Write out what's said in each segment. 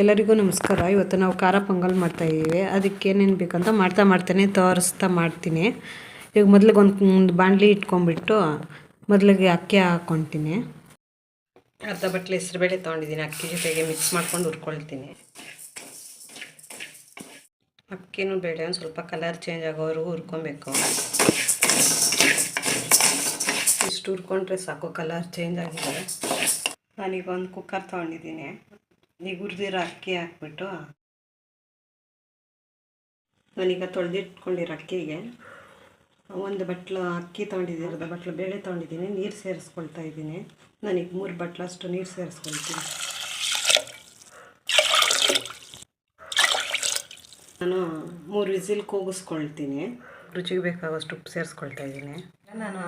ಎಲ್ಲರಿಗೂ ನಮಸ್ಕಾರ. ಇವತ್ತು ನಾವು ಖಾರ ಪೊಂಗಲ್ ಮಾಡ್ತಾಯಿದ್ದೀವಿ ಅದಕ್ಕೆ ಏನೇನು ಬೇಕಂತ ಮಾಡ್ತಾ ಮಾಡ್ತಾನೆ ತೋರಿಸ್ತಾ ಮಾಡ್ತೀನಿ. ಈಗ ಮೊದಲಿಗೆ ಒಂದು ಬಾಣಲಿ ಇಟ್ಕೊಂಡ್ಬಿಟ್ಟು ಮೊದಲಿಗೆ ಅಕ್ಕಿ ಹಾಕ್ಕೊತೀನಿ ಅರ್ಧ ಬಟ್ಲೆ ಹೆಸರುಬೇಳೆ ತೊಗೊಂಡಿದ್ದೀನಿ. ಅಕ್ಕಿ ಜೊತೆಗೆ ಮಿಕ್ಸ್ ಮಾಡ್ಕೊಂಡು ಹುರ್ಕೊಳ್ತೀನಿ. ಅಕ್ಕಿನೂ ಬೇಳೆ ಒಂದು ಸ್ವಲ್ಪ ಕಲರ್ ಚೇಂಜ್ ಆಗೋವರೆಗೂ ಹುರ್ಕೊಬೇಕು. ಇಷ್ಟು ಹುರ್ಕೊಂಡ್ರೆ ಸಾಕು ಕಲರ್ ಚೇಂಜ್ ಆಗಿದೆ. ನಾನೀಗ ಒಂದು ಕುಕ್ಕರ್ ತೊಗೊಂಡಿದ್ದೀನಿ. ಈಗ ಹುರಿದಿರೋ ಅಕ್ಕಿ ಹಾಕ್ಬಿಟ್ಟು ನಾನೀಗ ತೊಳೆದಿಟ್ಕೊಂಡಿರೋ ಅಕ್ಕಿಗೆ ಒಂದು ಬಟ್ಲು ಅಕ್ಕಿ ತೊಗೊಂಡಿದ್ದೀನಿ ಅರ್ಧ ಬಟ್ಲು ಬೇಳೆ ತೊಗೊಂಡಿದ್ದೀನಿ, ನೀರು ಸೇರಿಸ್ಕೊಳ್ತಾ ಇದ್ದೀನಿ. ನಾನೀಗ ಮೂರು ಬಟ್ಲಷ್ಟು ನೀರು ಸೇರಿಸ್ಕೊಳ್ತೀನಿ. ನಾನು ಮೂರು ವಿಸಿಲ್ ಕೂಗಿಸ್ಕೊಳ್ತೀನಿ. ರುಚಿಗೆ ಬೇಕಾಗೋಷ್ಟು ಉಪ್ಪು ಸೇರಿಸ್ಕೊಳ್ತಾ ಇದ್ದೀನಿ. ನಾನು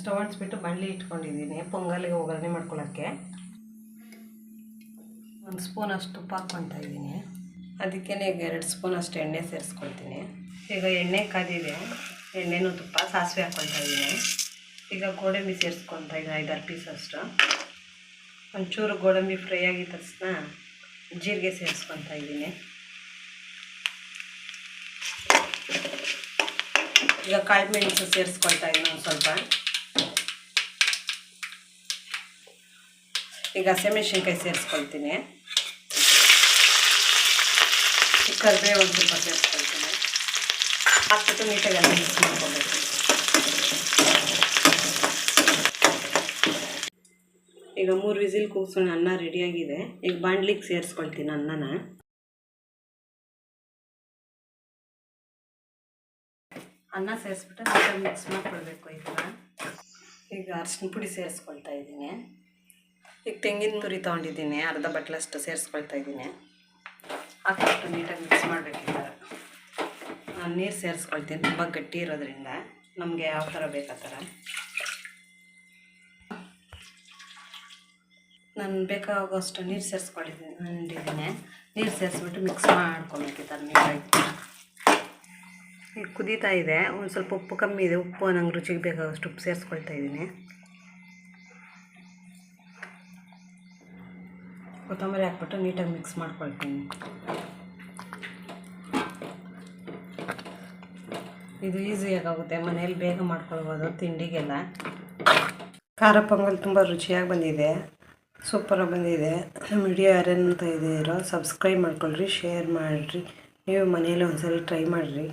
ಸ್ಟವ್ ಬಿಟ್ಟು ಬಾಣಲಿ ಇಟ್ಕೊಂಡಿದ್ದೀನಿ, ಪೊಂಗಲಿಗೆ ಒಗ್ಗರಣೆ ಮಾಡ್ಕೊಳ್ಳೋಕ್ಕೆ. ಒಂದು ಸ್ಪೂನ್ ಅಷ್ಟು ತುಪ್ಪ ಹಾಕ್ಕೊತಾ ಇದ್ದೀನಿ. ಅದಕ್ಕೆ ಈಗ ಎರಡು ಸ್ಪೂನ್ ಅಷ್ಟು ಎಣ್ಣೆ ಸೇರಿಸ್ಕೊಳ್ತೀನಿ. ಈಗ ಎಣ್ಣೆ ಕಾದಿದೆ. ಎಣ್ಣೆನೂ ತುಪ್ಪ, ಸಾಸಿವೆ ಹಾಕ್ಕೊತಾ ಇದ್ದೀನಿ. ಈಗ ಗೋಡಂಬಿ ಸೇರಿಸ್ಕೊತಾ ಇದ್ದೀನಿ, ಐದಾರು ಪೀಸ್ ಅಷ್ಟು. ಒಂಚೂರು ಗೋಡಂಬಿ ಫ್ರೈ ಆಗಿದ ತಕ್ಷಣ ಜೀರಿಗೆ ಸೇರಿಸ್ಕೊತಾ ಇದ್ದೀನಿ. ಈಗ ಕಾಳು ಮೆಣಸು ಸೇರಿಸ್ಕೊಳ್ತಾ ಇದ್ದೀನಿ ಒಂದು ಸ್ವಲ್ಪ. ಈಗ ಹಸಿಮೆಣ್ಸಿನ್ಕಾಯಿ ಸೇರಿಸ್ಕೊಳ್ತೀನಿ. ಕರಿಬೇವು ಒಂದು ಸ್ವಲ್ಪ ಸೇರಿಸ್ಕೊಳ್ತೀನಿ. ಹಾಕ್ಬಿಟ್ಟು ನೀಟಾಗಿ ಎಲ್ಲ ಮಿಕ್ಸ್ ಮಾಡ್ಕೊಬೇಕು. ಈಗ ಮೂರು ವಿಸಿಲ್ ಕೂಗ್ಸೋಣ, ಅನ್ನ ರೆಡಿಯಾಗಿದೆ. ಈಗ ಬಾಂಡ್ಲಿಗೆ ಸೇರಿಸ್ಕೊಳ್ತೀನಿ ಅನ್ನನ. ಅನ್ನ ಸೇರಿಸ್ಬಿಟ್ಟು ಮಿಕ್ಸ್ ಮಾಡ್ಕೊಳ್ಬೇಕು ಈಗ ಈಗ ಅರ್ಶಿನ ಪುಡಿ ಸೇರಿಸ್ಕೊಳ್ತಾ ಇದ್ದೀನಿ. ತೆಂಗಿನ ತುರಿ ತೊಗೊಂಡಿದ್ದೀನಿ, ಅರ್ಧ ಬಟ್ಲಷ್ಟು ಸೇರಿಸ್ಕೊಳ್ತಾ ಇದ್ದೀನಿ. ಹಾಕಿಬಿಟ್ಟು ನೀಟಾಗಿ ಮಿಕ್ಸ್ ಮಾಡಬೇಕಿದ್ದಾರೆ ನಾನು ನೀರು ಸೇರಿಸ್ಕೊಳ್ತೀನಿ, ತುಂಬ ಗಟ್ಟಿ ಇರೋದ್ರಿಂದ. ನಮಗೆ ಯಾವ ಥರ ಬೇಕಾ ಥರ ನಾನು ಬೇಕಾಗೋಷ್ಟು ನೀರು ಸೇರಿಸ್ಕೊಂಡಿದ್ದೀನಿ ನೀರು ಸೇರಿಸ್ಬಿಟ್ಟು ಮಿಕ್ಸ್ ಮಾಡ್ಕೊಬೇಕು ಥರ ಈಗ ಕುದೀತಾ ಇದೆ, ಒಂದು ಸ್ವಲ್ಪ ಉಪ್ಪು ಕಮ್ಮಿ ಇದೆ, ಉಪ್ಪು ನಂಗೆ ರುಚಿಗೆ ಬೇಕಾಗೋಷ್ಟು ಉಪ್ಪು ಸೇರಿಸ್ಕೊಳ್ತಾ ಇದ್ದೀನಿ. ಕೊತ್ತಂಬರಿ ಹಾಕ್ಬಿಟ್ಟು ನೀಟಾಗಿ ಮಿಕ್ಸ್ ಮಾಡ್ಕೊಳ್ತೀನಿ. ಇದು ಈಸಿಯಾಗಿ ಆಗುತ್ತೆ ಮನೇಲಿ ಬೇಗ ಮಾಡ್ಕೊಳ್ಬೋದು ತಿಂಡಿಗೆಲ್ಲ. ಖಾರ ಪೊಂಗಲ್ ತುಂಬ ರುಚಿಯಾಗಿ ಬಂದಿದೆ ಸೂಪರಾಗಿ ಬಂದಿದೆ. ನಮ್ಮ ವಿಡಿಯೋ ಯಾರೇನು ಅಂತ ಇದ್ದೀರೋ ಸಬ್ಸ್ಕ್ರೈಬ್ ಮಾಡ್ಕೊಳ್ರಿ ಶೇರ್ ಮಾಡಿರಿ. ನೀವು ಮನೇಲಿ ಒಂದ್ಸರಿ ಟ್ರೈ ಮಾಡಿರಿ.